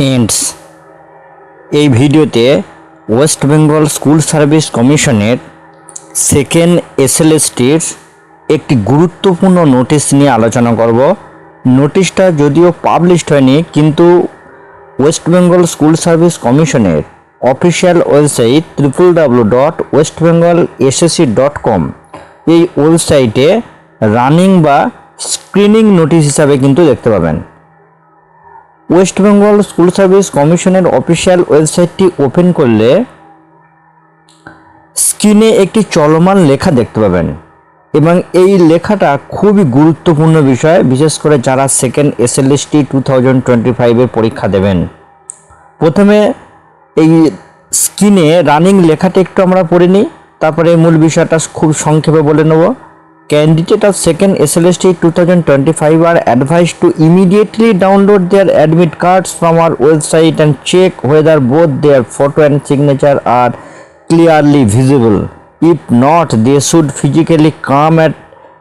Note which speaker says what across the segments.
Speaker 1: Friends এই ভিডিওতে West Bengal school service কমিশনের সেকেন্ড এসএলএসটির একটি গুরুত্বপূর্ণ নোটিশ নিয়ে আলোচনা করব। নোটিশটা যদিও পাবলিশড হয়নি, কিন্তু ওয়েস্ট বেঙ্গল স্কুল সার্ভিস কমিশনের official website triple W dot West Bengal SSC dot com এই ওয়েবসাইটে রানিং বা স্ক্রিনিং নোটিশ হিসাবে কিন্তু দেখতে পাবেন। ওয়েস্ট বেঙ্গল স্কুল সার্ভিস কমিশনের অফিসিয়াল ওয়েবসাইটটি ওপেন করলে স্ক্রিনে একটি চলমান লেখা দেখতে পাবেন। এবং এই লেখাটা খুবই গুরুত্বপূর্ণ বিষয়, বিশেষ করে যারা second SLST two thousand twenty ফাইভের পরীক্ষা দেবেন। প্রথমে এই স্ক্রিনে রানিং লেখাটা একটু আমরা পড়ে নিই, তারপরে মূল বিষয়টা খুব সংক্ষেপে বলে নেব। SLST two thousand twenty five are advised to immediately download their admit cards from our website and check whether both their photo and signature are clearly visible. If not, they should physically come at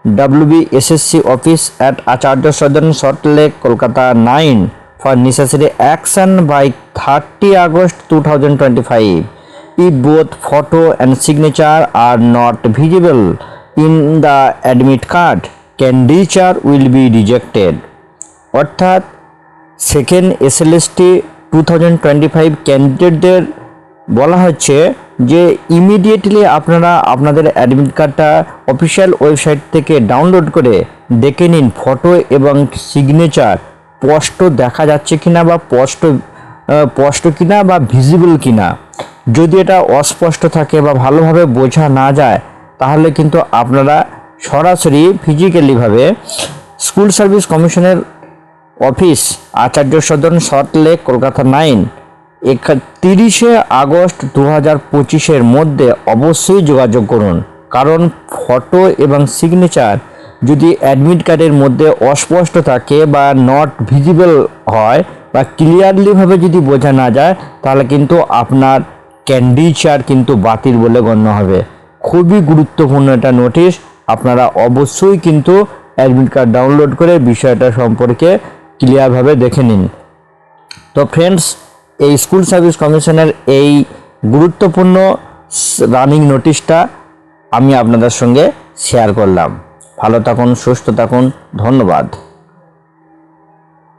Speaker 1: WBSSC office at Acharya Sadan Salt Lake, Kolkata 9 for necessary action by 30 August 2025. If both photo and signature are not visible in the admit card, candidature will be rejected. অর্থাৎ second SLST two thousand twenty five ক্যান্ডিডেটদের বলা হচ্ছে যে immediately আপনারা আপনাদের admit কার্ডটা official website থেকে download করে দেখে নিন ফটো এবং সিগনেচার স্পষ্ট দেখা যাচ্ছে কিনা বা স্পষ্ট স্পষ্ট কিনা বা ভিজিবল কিনা যদি এটা অস্পষ্ট থাকে বা ভালোভাবে বোঝা না যায় তাহলে কিন্তু আপনারা সরাসরি ফিজিক্যালিভাবে স্কুল সার্ভিস কমিশনের office Acharya Sadan Salt Lake, Kolkata nine তিরিশে আগস্ট দু হাজার পঁচিশের মধ্যে অবশ্যই যোগাযোগ করুন। কারণ ফটো এবং সিগনেচার যদি অ্যাডমিট কার্ডের মধ্যে অস্পষ্ট থাকে বা নট ভিজিবল হয় বা ক্লিয়ারলিভাবে যদি বোঝা না যায়, তাহলে কিন্তু আপনার ক্যান্ডিচার কিন্তু বাতিল বলে গণ্য হবে। খুবই গুরুত্বপূর্ণ একটা নোটিশ। আপনারা অবশ্যই কিন্তু অ্যাডমিট কার্ড ডাউনলোড করে বিষয়টা সম্পর্কে ক্লিয়ারভাবে দেখে নিন। তো ফ্রেন্ডস এই স্কুল সার্ভিস কমিশনের এই গুরুত্বপূর্ণ রানিং নোটিশটা আমি আপনাদের সঙ্গে শেয়ার করলাম। ভালো থাকুন, সুস্থ থাকুন, ধন্যবাদ।